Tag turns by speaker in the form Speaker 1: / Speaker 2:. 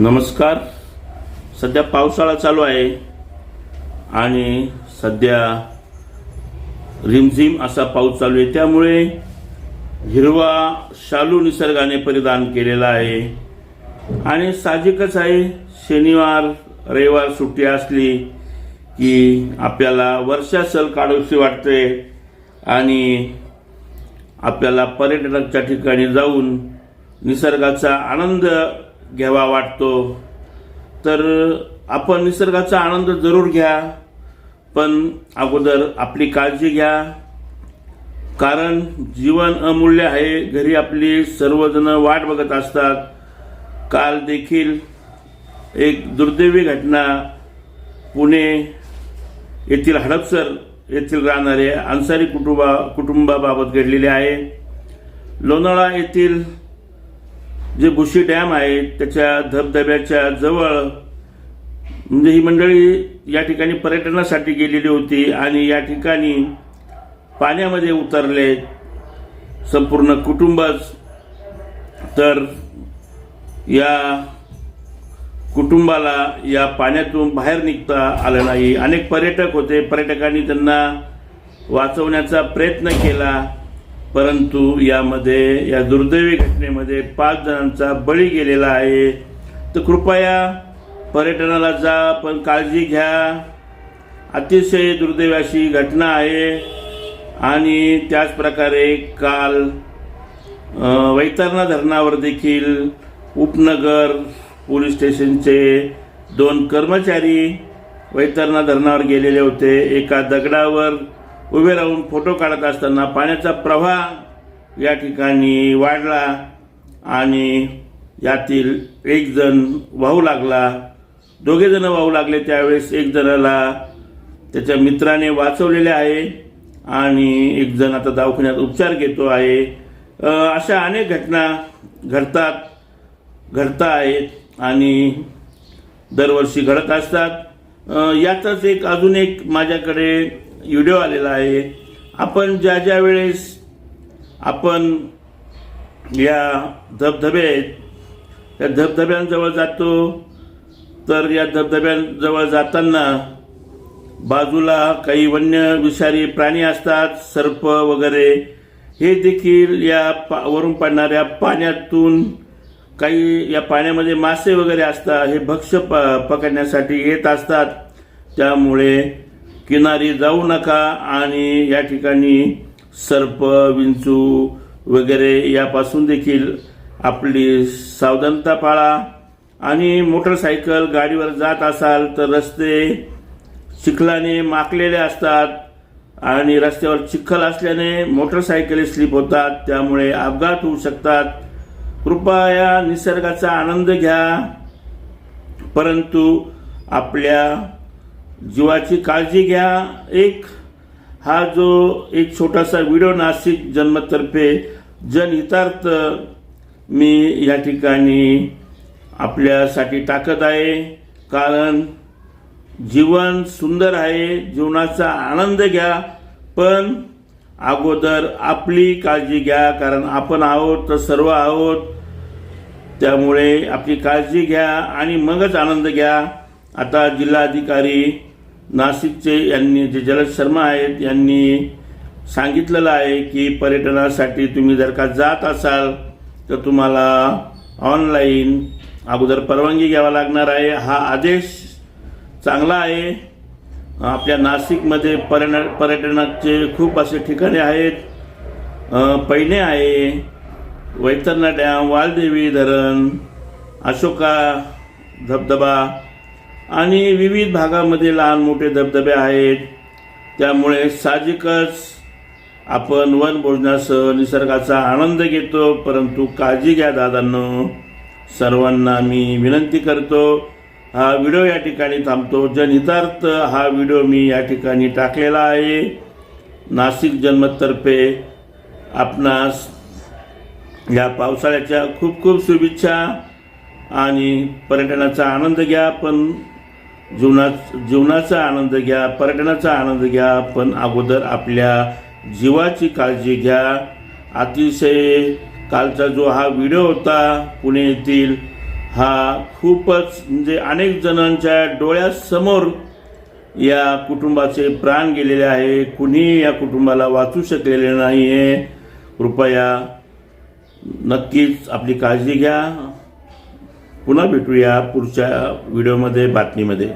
Speaker 1: नमस्कार. सध्या पावसाळा चालू आहे आणि सध्या रिमझिम असा पाऊस चालू आहे. त्यामुळे हिरवा शालू निसर्गाने परिधान केलेला आहे. आणि साहजिकच आहे शनिवार रविवार सुट्टी असली की आपल्याला वर्षा सल काढूशी वाटते आणि आपल्याला पर्यटनाच्या ठिकाणी जाऊन निसर्गाचा आनंद घ्यावा वाटतो. तर आपण निसर्गाचा आनंद जरूर घ्या पण अगोदर आपली काळजी घ्या. कारण जीवन अमूल्य आहे घरी आपली सर्वजण वाट बघत असतात. काल देखील एक दुर्दैवी घटना पुणे येथील हडपसर येथील राहणारे अन्सारी कुटुंबा कुटुंबाबाबत घडलेले आहे. लोणाळा येथील जे बुशी डॅम आहे त्याच्या धबधब्याच्या जवळ म्हणजे ही मंडळी या ठिकाणी पर्यटनासाठी गेलेली होती आणि या ठिकाणी पाण्यामध्ये उतरले. संपूर्ण कुटुंबच. तर या कुटुंबाला या पाण्यातून बाहेर निघता आलं नाही. अनेक पर्यटक होते. पर्यटकांनी त्यांना वाचवण्याचा प्रयत्न केला. परंतु यामध्ये या दुर्दैवी घटनेमध्ये पाच जणांचा बळी गेलेला आहे. तर कृपया पर्यटनाला जा पण काळजी घ्या. अतिशय दुर्दैवी अशी घटना आहे. आणि त्याचप्रकारे काल वैतरणा धरणावर देखील उपनगर पोलीस स्टेशनचे दोन कर्मचारी वैतरणा धरणावर गेलेले होते. एका दगडावर उभे राहून फोटो काढत असताना पाण्याचा प्रवाह या ठिकाणी वाढला आणि यातील एक जण वाहू लागला. दोघेजणं वाहू लागले. त्यावेळेस एक जणाला त्याच्या मित्राने वाचवलेले आहे आणि एक जण आता दवाखान्यात उपचार घेतो आहे. अशा अनेक घटना घडतात घडता आहेत आणि दरवर्षी घडत असतात. याचाच एक अजून एक माझ्याकडे व्हिडिओ आलेला आहे. आपण ज्या ज्या वेळेस आपण या धबधबे आहेत त्या धबधब्यांजवळ जातो तर या धबधब्यांजवळ जाताना बाजूला काही वन्य विषारी प्राणी असतात सर्प वगैरे. हे देखील या पा वरून पडणाऱ्या पाण्यातून काही या पाण्यामध्ये मासे वगैरे असतात हे भक्ष्य प पकडण्यासाठी येत असतात. त्यामुळे किनारी जाऊ नका आणि या ठिकाणी सर्प विंचू वगैरे यापासून देखील आपली सावधानता पाळा. आणि मोटरसायकल गाडीवर जात असाल तर रस्ते चिखलाने माकलेले असतात आणि रस्त्यावर चिखल असल्याने मोटरसायकली स्लिप होतात त्यामुळे अपघात होऊ शकतात. कृपया निसर्गाचा आनंद घ्या परंतु आपल्या जीवाची काळजी घ्या. एक हा जो एक छोटासा व्हिडिओ नाशिक जन्मतर्फे जनहितार्थ मी या ठिकाणी आपल्यासाठी टाकत आहे. कारण जीवन सुंदर आहे जीवनाचा आनंद घ्या. पण अगोदर आपली काळजी घ्या कारण आपण आहोत तर सर्व आहोत. त्यामुळे आपली काळजी घ्या आणि मगच आनंद घ्या. आता जिल्हाधिकारी नाशिकचे यांनी जे जलद शर्मा आहेत यांनी सांगितलेलं आहे की पर्यटनासाठी तुम्ही जर का जात असाल तर तुम्हाला ऑनलाईन अगोदर परवानगी घ्यावा लागणार आहे. हा आदेश चांगला आहे. आपल्या नाशिकमध्ये पर्यटन पर्यटनाचे खूप असे ठिकाणे आहेत. पैणे आहे वैतरणा डॅम वालदेवी धरण अशोका धबधबा आणि विविध भागामध्ये लहान मोठे धबधबे आहेत. त्यामुळे साहजिकच आपण वनभोजनासह निसर्गाचा आनंद घेतो. परंतु काळजी घ्या दादांनो. सर्वांना मी विनंती करतो हा व्हिडिओ या ठिकाणी थांबतो. जनहितार्थ हा व्हिडिओ मी या ठिकाणी टाकलेला आहे. नाशिक जन्मतर्फे आपणास या पावसाळ्याच्या खूप खूप शुभेच्छा आणि पर्यटनाचा आनंद घ्या. पण जीवनात जीवनाचा आनंद घ्या पर्यटनाचा आनंद घ्या पण अगोदर आपल्या जीवाची काळजी घ्या. अतिशय कालचा जो हा व्हिडिओ होता पुणे येथील हा खूपच म्हणजे अनेक जणांच्या डोळ्यासमोर या कुटुंबाचे प्राण गेलेले आहे. कुणी या कुटुंबाला वाचू शकलेले नाही आहे कृपया नक्कीच आपली काळजी घ्या. पुन्हा भेटूया पुढच्या व्हिडिओमध्ये बातमीमध्ये.